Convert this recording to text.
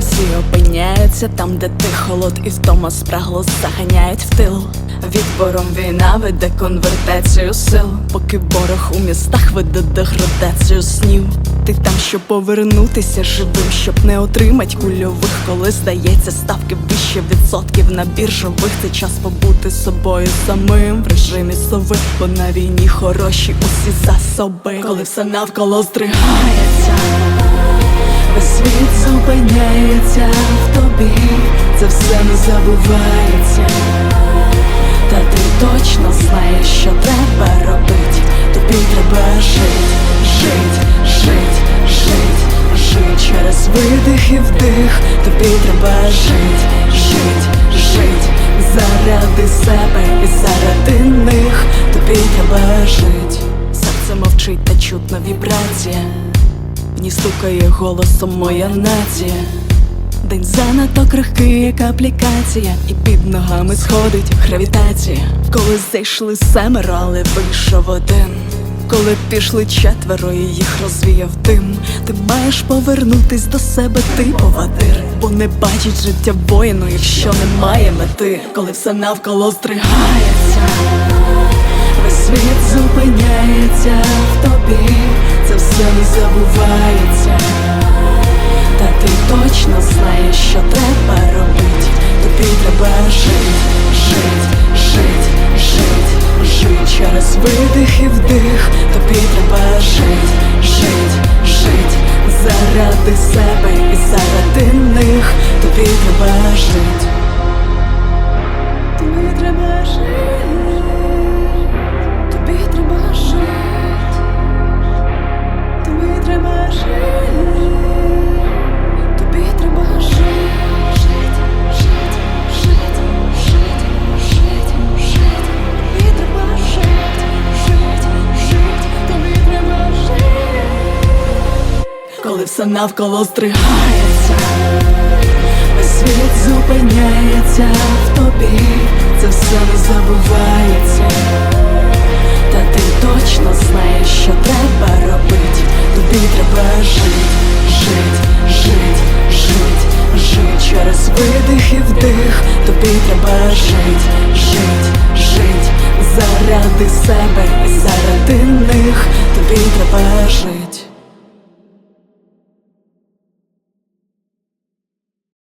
зупиняються там, де ти холод і втома спрагло заганяють в тил. Відбором війна веде конвертацію сил, поки ворог у містах веде деградацію снів. Ти там, щоб повернутися живим, щоб не отримать кульових, коли здається, ставки вище відсотків на біржових. Це час побути собою самим в режимі сови, бо на війні хороші усі засоби, коли все навколо здригається. Світ зупиняється в тобі, це все не забувається. Та ти точно знаєш, що треба робить. Тобі треба жить, жить, жить, жить, жить через видих і вдих. Тобі треба жить, жить, жить заради себе і заради них. Тобі треба жить. Серце мовчить та чутна вібрація. В стукає голосом моя нація. День занадто крихкий, як аплікація, і під ногами сходить гравітація. Коли зайшли семеро, але вийшов один. Коли пішли четверо, і їх розвіяв дим. Ти маєш повернутись до себе, ти повадир, бо не бачить життя воїну, якщо немає мети, коли все навколо здригається. Весь світ зупиняється в тобі, забувається. Та ти точно знаєш, що треба робить. Тобі треба жить, жить, жить, жить, жить через видих і вдих. Тобі треба жить, жить, жить заради себе і заради них. Тобі треба жить. Тобі треба жить. Коли все навколо здригається, весь світ зупиняється в тобі, це все не забувається. Та ти точно знаєш, що треба робить. Тобі треба жить, жить, жить, жить, жить через видих і вдих. Тобі треба жить, жить, жить заради себе заради них. Тобі треба жить.